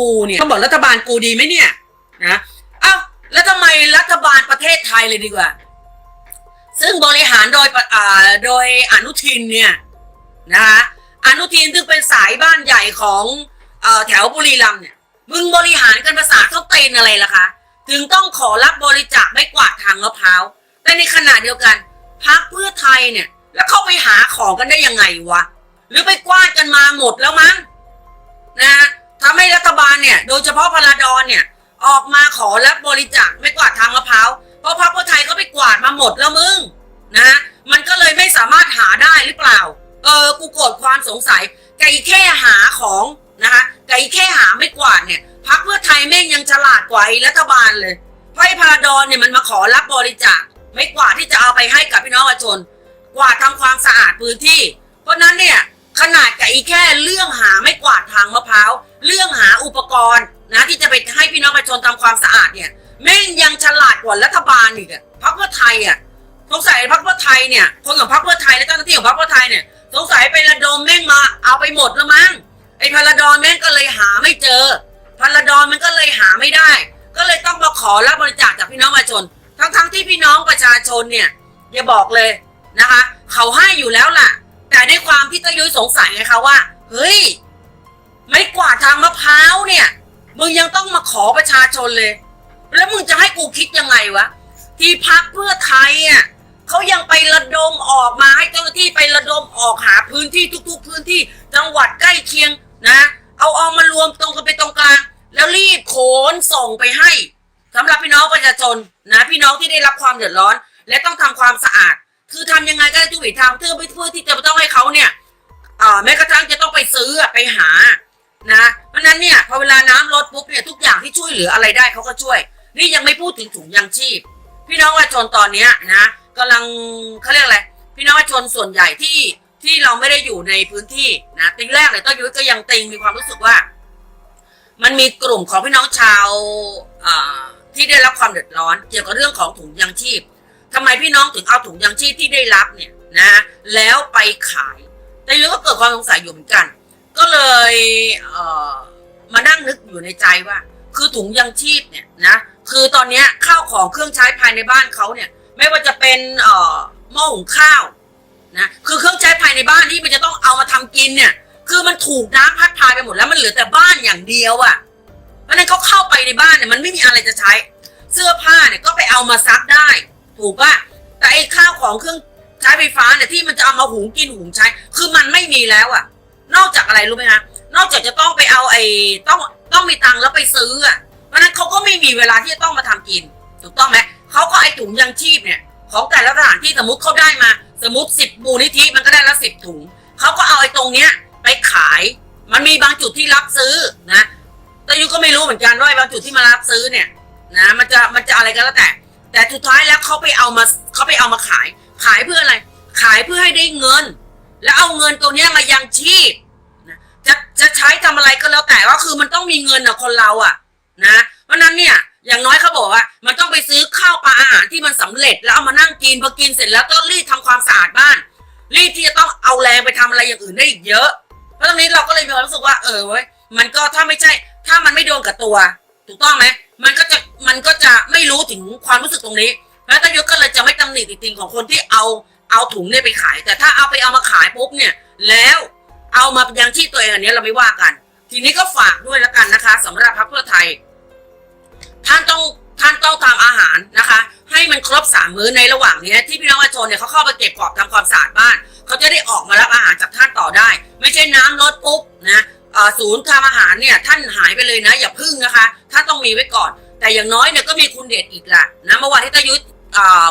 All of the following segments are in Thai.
กูเนี่ยเขาบอกรัฐบาลกูดีไหมเนี่ยนะเอ้าแล้วทำไมรัฐบาลประเทศไทยเลยดีกว่า ซึ่งบริหารโดยอ่าโดยอนุทินเนี่ยนะคะอนุทินซึ่งเป็นสายบ้านใหญ่ของอแถวบุรีรัมย์เนี่ยมึงบริหารกันภาษาเท่าเตนอะไรล่ะคะถึงต้องขอรับบริจาคไม่กวาดทางมะพร้าวแต่ในขณะเดียวกันพักเพื่อไทยเนี่ย แล้วเข้าไปหาของกันได้ยังไงวะ หรือไปกว้าดกันมาหมดแล้วมั้งนะ ทำให้รัฐบาลเนี่ย โดยเฉพาะพลาดอนเนี่ย ออกมาขอรับบริจาคไม่กวาดทางมะพร้าวเพราะพรรคเพื่อไทยก็ไปกวาดมาหมดแล้วมึงนะ มันก็เลยไม่สามารถหาได้หรือเปล่า เออ กูโกรธความสงสัยไก่แค่หาของนะคะไก่แค่หาไม่กวาดเนี่ยพรรคเพื่อไทยแม่งยังฉลาดกว่าไอ้รัฐบาลเลยเพราะไอ้พาดอนเนี่ยมันมาขอรับบริจาคไม่กวาดที่จะเอาไปให้กับพี่น้องประชาชนกวาดทำความสะอาดพื้นที่ เพราะนั้นเนี่ย ขนาดกับอีแค่เรื่องหาไม่กวาดทางมะพร้าวเรื่องหาอุปกรณ์นะที่จะไปให้พี่น้องประชาชนทำความสะอาดเนี่ยแม่งยังฉลาดกว่ารัฐบาลอีกอะพรรคเพื่อไทยอะสงสัยพรรคเพื่อไทยเนี่ยคนของพรรคเพื่อไทยและเจ้าหน้าที่ของพรรคเพื่อไทยเนี่ยสงสัยไประดมแม่งมาเอาไปหมดแล้วมั้งไอ้พลดอนแม่งก็เลยหาไม่เจอพลดอนมันก็เลยหาไม่ได้ ก็เลยต้องมาขอรับบริจาคจากพี่น้องประชาชน ทั้งๆที่พี่น้องประชาชนเนี่ยอย่าบอกเลยนะคะ เขาให้อยู่แล้วล่ะ แต่ด้วยความที่ตะยุ้ยสงสัยไงคะว่า เฮ้ย ไม่กวาดทางมะพร้าวเนี่ย มึงยังต้องมาขอประชาชนเลย แล้วมึงจะให้กูคิดยังไงวะ ที่พักเพื่อไทยอะเขายังไประดมออกมาให้เจ้าหน้าที่ไประดมออกหาพื้นที่ทุก ๆ พื้นที่จังหวัดใกล้เคียงนะ เอาเอามารวมตรงกันไปตรงกลาง แล้วรีบโขนส่งไปให้สำหรับพี่น้องประชาชนนะพี่น้องที่ได้รับความเดือดร้อน และต้องทำความสะอาด คือทำยังไงก็ได้ทุกวิถีทางเพื่อเพื่อที่จะ แม้กระทั่งจะต้องไปซื้อไปหานะเพราะนั้นเนี่ยพอเวลาน้ำลดปุ๊บเนี่ยทุกอย่างที่ช่วยเหลืออะไรได้เขาก็ช่วย นี่ยังไม่พูดถึงถุงยางชีพ พี่น้องประชาชนตอนเนี้ยนะกำลังเขาเรียกอะไรพี่น้องประชาชนส่วนใหญ่ที่ที่เราไม่ได้อยู่ในพื้นที่นะติงแรกเลยต้นยุ้ยก็ยังติงมีความรู้สึกว่า มันมีกลุ่มของพี่น้องชาวที่ได้รับความเดือดร้อน เกี่ยวกับเรื่องของถุงยางชีพทำไมพี่น้องถึงเอาถุงยางชีพที่ได้รับเนี่ยนะแล้วไปขาย แต่ยุ้ยก็เกิดความสงสัยอยู่เหมือนกัน ก็เลยเอ่อมานั่งนึกอยู่ในใจว่า คือถุงยังชีพเนี่ยนะคือตอนนี้ข้าวของเครื่องใช้ภายในบ้านเขาเนี่ย ไม่ว่าจะเป็นเอ่อหม้อหุงข้าวนะคือเครื่องใช้ภายในบ้านที่มันจะต้องเอามาทำกินเนี่ย คือมันถูกน้ำพัดพาไปหมดแล้วมันเหลือแต่บ้านอย่างเดียวอะ่ะเพราะนั้นเขาเข้าไปในบ้านเนี่ยมันไม่มีอะไรจะใช้ เสื้อผ้าเนี่ยก็ไปเอามาซักได้ ถูกปะแต่ไอ้ข้าวของเครื่อง ช้ไฟฟ้าเนี่ยที่มันจะเอามาหุงกินหุงใช้ คือมันไม่มีแล้วอะนอกจากอะไรรู้ไหมคะนอกจากจะต้องไปเอาไอ้ต้องต้องมีตังค์แล้วไปซื้ออะเพราะนั้นเขาก็ไม่มีเวลาที่จะต้องมาทำกิน ถูกต้องไหมเขาก็ไอ้ถุงยังชีพเนี่ย ของแต่ละสถานที่สมมติเขาได้มา สมมติสิบมูลนิธิมันก็ได้ละสิบถุงเขาก็เอาไอ้ตรงเนี้ยไปขาย มันมีบางจุดที่รับซื้อนะ แต่ยูก็ไม่รู้เหมือนกันว่าบางจุดที่มารับซื้อเนี่ยนะมันจะมันจะอะไรก็แล้วแต่ แต่สุดท้ายแล้วเขาไปเอามาเขาไปเอามาขาย ขายเพื่ออะไร ขายเพื่อให้ได้เงิน แล้วเอาเงินตัวเนี้ยมายังชีพจะจะใช้ทำอะไรก็แล้วแต่ว่าคือมันต้องมีเงินอะคนเราอะนะเพราะนั้นเนี่ยอย่างน้อยเขาบอกว่า มันต้องไปซื้อข้าวปลาอาหารที่มันสำเร็จ แล้วเอามานั่งกินพอกินเสร็จแล้วก็รีบทำความสะอาดบ้าน รีบที่จะต้องเอาแรงไปทำอะไรอย่างอื่นได้อีกเยอะ เพราะตรงนี้เราก็เลยมีความรู้สึกว่าเออเว้ยมันก็ถ้าไม่ใช่ ถ้ามันไม่โดนกับตัว ถูกต้องไหมมันก็จะมันก็จะไม่รู้ถึงความรู้สึกตรงนี้ แล้วตายกก็เลยจะไม่ตำหนิติติงของคนที่เอาเอาถุงเนี่ยไปขาย แต่ถ้าเอาไปเอามาขายปุ๊บเนี่ยแล้วเอามาเป็นยังที่ตัวเองอันนี้เราไม่ว่ากัน ทีนี้ก็ฝากด้วยแล้วกันนะคะสำหรับพรรคเพื่อไทย ท่านต้องท่านต้องทำอาหารนะคะ ให้มันครบสามมื้อในระหว่างนี้ที่พี่น้องประชาชนเนี่ยเขาเข้าไปเก็บกวาดทำความสะอาดบ้านเขาจะได้ออกมารับอาหารจากท่านต่อได้ ไม่ใช่น้ำลดปุ๊บนะศูนย์ทำอาหารเนี่ยท่านหายไปเลยนะ อย่าพึ่งนะคะท่านต้องมีไว้ก่อน แต่อย่างน้อยเนี่ยก็มีคุณเดชอิดละนะเมื่อวานที่ตายุทธ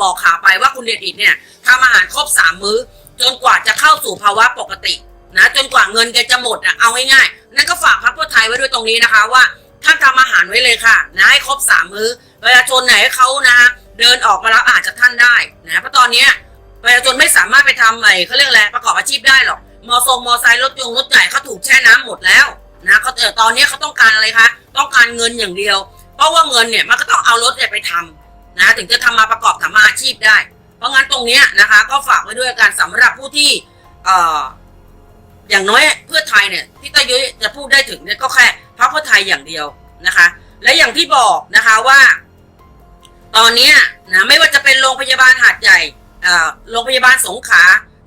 บอกขาไปว่าคุณเดชอิดเนี่ยทำอาหารครบสามมื้อ จนกว่าจะเข้าสู่ภาวะปกตินะจนกว่าเงินแกจะหมดนะเอาง่ายๆนั่นก็ฝากพรรคเพื่อไทยไว้ด้วยตรงนี้นะคะว่าท่านทำอาหารไว้เลยค่ะนะให้ครบสามมื้อประชาชนไหนเขานะเดินออกมารับอาหารจากท่านได้นะเพราะตอนนี้ประชาชนไม่สามารถไปทำอะไรเขาเรียกอะไรประกอบอาชีพได้หรอกมอทรงมอไซค์รถยงรถใหญ่เขาถูกแช่น้ำหมดแล้วนะเขาเออตอนนี้เขาต้องการอะไรคะต้องการเงินอย่างเดียว เพราะว่าเงินเนี่ยมันก็ต้องเอารถเนี่ยไปทำ นะถึงจะทำมาประกอบทำมาอาชีพได้ เพราะงั้นตรงนี้นะคะ ก็ฝากไว้ด้วยกันสำหรับผู้ที่เอ่ออย่างน้อยเพื่อไทยเนี่ยที่ตายุ้ยจะพูดได้ถึงเนี่ยก็แค่พรรคเพื่อไทยอย่างเดียวนะคะ และอย่างที่บอกนะคะว่า ตอนนี้นะไม่ว่าจะเป็นโรงพยาบาลหาดใหญ่โรงพยาบาลสงขลา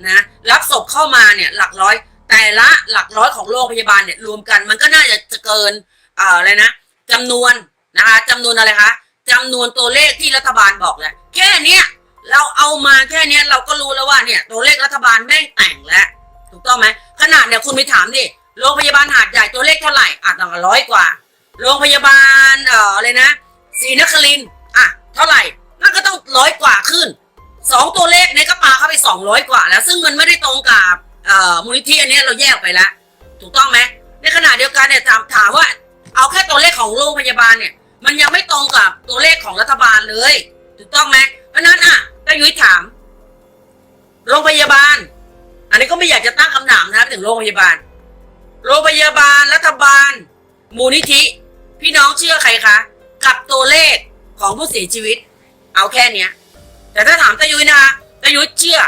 นะรับศพเข้ามาเนี่ยหลักร้อย แต่ละหลักร้อยของโรงพยาบาลเนี่ยรวมกัน มันก็น่าจะจะเกินอ่าอะไรนะจำนวนนะคะจำนวนอะไรคะ จำนวนตัวเลขที่รัฐบาลบอกแหละแค่เนี้ยเราเอามาแค่เนี้ยเราก็รู้แล้วว่าเนี่ย ตัวเลขรัฐบาลแม่งแต่งแล้วถูกต้องไหมขนาดเนี่ยคุณไปถามดิโรงพยาบาลหาดใหญ่ตัวเลขเท่าไหร่อาจจะร้อยกว่า โรงพยาบาลเอ่ออะไรนะศรีนครินทร์อะเท่าไหร่นั่นก็ต้องร้อยกว่าขึ้นสองตัวเลขเนี่ยก็ปาเข้าไปสองร้อยกว่า แล้ว ซึ่งมันไม่ได้ตรงกับเอ่อมูลนิธิอันนี้เราแยกออกไปแล้วถูกต้องไหมในขณะเดียวกันเนี่ยถามถามว่า เอาแค่ตัวเลขของโรงพยาบาลเนี่ย มันยังไม่ตรงกับตัวเลขของรัฐบาลเลย ถูกต้องไหมเพราะนั้นอะก็ยุ้ยถาม โรงพยาบาล อันนี้ก็ไม่อยากจะตั้งคำถามนะถึงโรงพยาบาล โรงพยาบาลรัฐบาล มูลนิธิ พี่น้องเชื่อใครคะ กับตัวเลขของผู้เสียชีวิต เอาแค่เนี้ย แต่ถ้าถามตายุ้ยนะคะตายุ้ยเชื่อ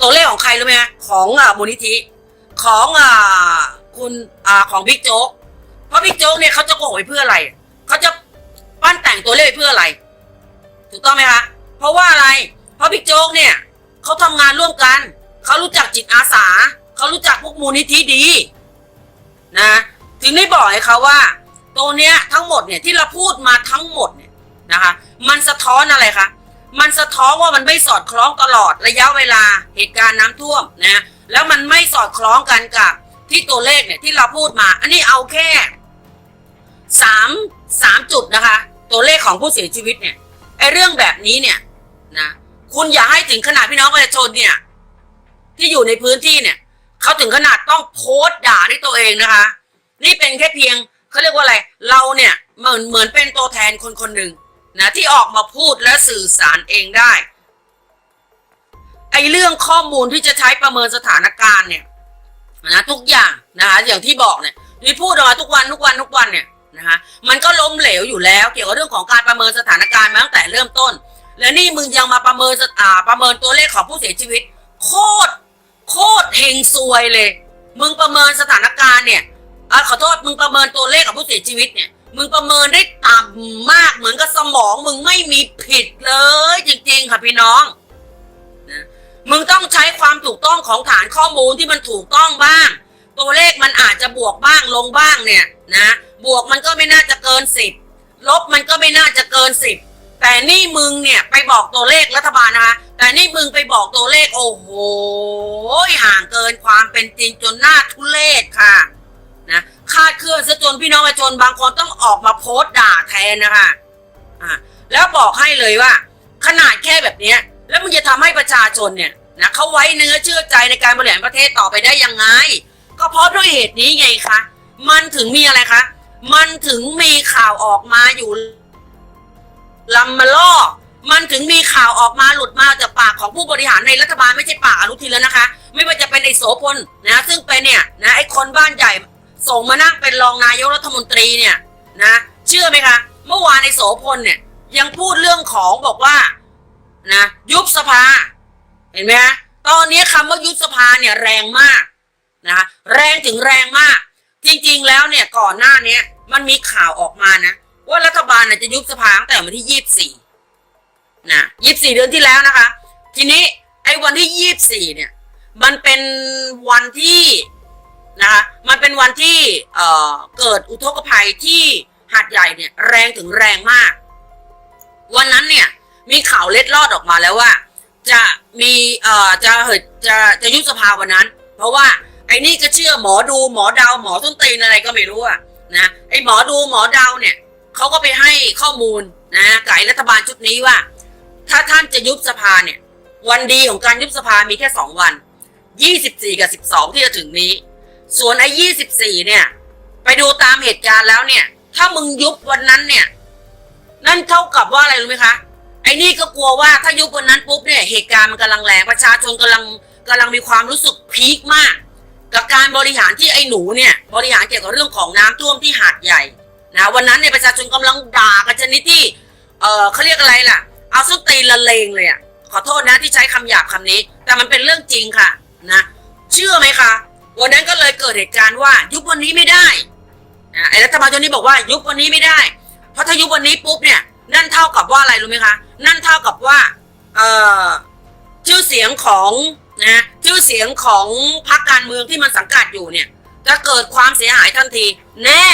ตัวเลขของใครรู้ไหมของอ่ามูลนิธิ ของอ่าคุณอ่าของบิ๊กโจ๊กเพราะบิ๊กโจ๊กเนี่ยเขาจะโกหกเพื่ออะไร ปั้นแต่งตัวเลขเพื่ออะไร ถูกต้องไหมคะเพราะว่าอะไร เพราะบิ๊กโจ๊กเนี่ยเขาทำงานร่วมกันเขารู้จักจิตอาสาเขารู้จักพวกมูลนิธิดี นะ ถึงได้บอกให้เขาว่าตัวเนี้ยทั้งหมดเนี่ยที่เราพูดมาทั้งหมดเนี่ยนะคะ มันสะท้อนอะไรคะมันสะท้อนว่ามันไม่สอดคล้องตลอดระยะเวลาเหตุการณ์น้ำท่วมนะแล้วมันไม่สอดคล้องกันกับที่ตัวเลขเนี่ยที่เราพูดมา อันนี้เอาแค่ สามสามจุดนะคะ ตัวเลขของผู้เสียชีวิตเนี่ยไอเรื่องแบบนี้เนี่ยนะคุณอย่าให้ถึงขนาดพี่น้องประชาชนเนี่ย ที่อยู่ในพื้นที่เนี่ยเขาถึงขนาดต้องโพสต์ด่าด้วยตัวเองนะคะ นี่เป็นแค่เพียงเขาเรียกว่าอะไร เราเนี่ยเหมือนเหมือนเป็นตัวแทนคนคนหนึ่งนะที่ออกมาพูดและสื่อสารเองได้ไอเรื่องข้อมูลที่จะใช้ประเมินสถานการณ์เนี่ยนะทุกอย่างนะคะอย่างที่บอกเนี่ยนี่พูดออกมาทุกวันทุกวันทุกวันเนี่ย นะคะมันก็ล้มเหลวอยู่แล้ว เกี่ยวกับเรื่องของการประเมินสถานการณ์มาตั้งแต่เริ่มต้น และนี่มึงยังมาประเมินสอ่าประเมินตัวเลขของผู้เสียชีวิต โคตรโคตรเฮงซวยเลย มึงประเมินสถานการณ์เนี่ยอขอโทษมึงประเมินตัวเลขของผู้เสียชีวิตเนี่ยมึงประเมินได้ต่ำมากเหมือนกับสมอง มึงไม่มีผิดเลย จริง ๆ ค่ะพี่น้องนะมึงต้องใช้ความถูกต้องของฐานข้อมูลที่มันถูกต้องบ้าง ตัวเลขมันอาจจะบวกบ้างลงบ้างเนี่ยนะ บวกมันก็ไม่น่าจะเกินสิบลบมันก็ไม่น่าจะเกินสิบแต่นี่มึงเนี่ยไปบอกตัวเลขรัฐบาลนะคะแต่นี่มึงไปบอกตัวเลขโอ้โหห่างเกินความเป็นจริงจนหน้าทุเลศค่ะนะคาดเคลื่อนซะจนพี่น้องประชาชนบางคนต้องออกมาโพสต์ด่าแทนนะคะอ่าแล้วบอกให้เลยว่า ขนาดแค่แบบเนี้ย แล้วมึงจะทำให้ประชาชนเนี่ยนะเขาไว้เนื้อเชื่อใจในการบริหารประเทศต่อไปได้ยังไง ก็เพราะด้วยเหตุนี้ไงคะ มันถึงมีอะไรคะ มันถึงมีข่าวออกมาอยู่ลำมาล่อ มันถึงมีข่าวออกมาหลุดมาจากปากของผู้บริหารในรัฐบาลไม่ใช่ปากอนุทินแล้วนะคะ ไม่ว่าจะเป็นไอโสพลนะ ซึ่งเป็นเนี่ยนะไอ้คนบ้านใหญ่ส่งมานั่งเป็นรองนายกรัฐมนตรีเนี่ยนะเชื่อไหมคะ เมื่อวานในโสพลเนี่ยยังพูดเรื่องของบอกว่านะยุบสภา เห็นไหมฮะตอนนี้คำว่ายุบสภาเนี่ยแรงมาก นะคะแรงถึงแรงมาก จริงๆแล้วเนี่ยก่อนหน้านี้มันมีข่าวออกมานะ ว่ารัฐบาลจะยุบสภาตั้งแต่วันที่ยี่สิบสี่นะยี่สิบสี่เดือนที่แล้วนะคะ ทีนี้ไอ้วันที่ยี่สิบสี่เนี่ย มันเป็นวันที่นะคะมันเป็นวันที่เอ่อเกิดอุทกภัยที่หาดใหญ่เนี่ยแรงถึงแรงมาก วันนั้นเนี่ย มีข่าวเล็ดลอดออกมาแล้วว่า จะมีเอ่อจะเหิดจะจะยุบสภาวันนั้น เพราะว่า ไอ้นี่ก็เชื่อหมอดูหมอเดาหมอต้นตีนอะไรก็ไม่รู้อะนะไอ้หมอดูหมอเดาเนี่ยเขาก็ไปให้ข้อมูลนะกับไอรัฐบาลชุดนี้ว่า ถ้าท่านจะยุบสภาเนี่ย วันดีของการยุบสภามีแค่สองวันยี่สิบสี่กับสิบสองที่จะถึงนี้ ส่วนไอ้ยี่สิบสี่เนี่ย ไปดูตามเหตุการณ์แล้วเนี่ย ถ้ามึงยุบวันนั้นเนี่ย นั่นเท่ากับว่าอะไรรู้ไหมคะไอ้นี่ก็กลัวว่าถ้ายุบวันนั้นปุ๊บเนี่ยเหตุการณ์มันกำลังแรงประชาชนกำลังกำลังมีความรู้สึกพีคมาก กับการบริหารที่ไอ้หนูเนี่ย บริหารเกี่ยวกับเรื่องของน้ำท่วมที่หาดใหญ่นะวันนั้นเนี่ยประชาชนกำลังด่ากันชนิดที่เออเขาเรียกอะไรล่ะ เอาสุนตีละเลงเลยอะขอโทษนะที่ใช้คำหยาบคำนี้ แต่มันเป็นเรื่องจริงค่ะนะเชื่อไหมคะวันนั้นก็เลยเกิดเหตุการณ์ว่า ยุบวันนี้ไม่ได้นะไอ้รัฐบาลตันี้บอกว่ายุบวันนี้ไม่ได้ เพราะถ้ายุบวันนี้ปุ๊บเนี่ยนั่นเท่ากับว่าอะไรรู้ไหมคะ นั่นเท่ากับว่าเออชื่อเสียงของนะื่อเสียงของพรรคการเมืองที่มันสังกัดอยู่เนี่ยจะเกิดความเสียหายทันที แน่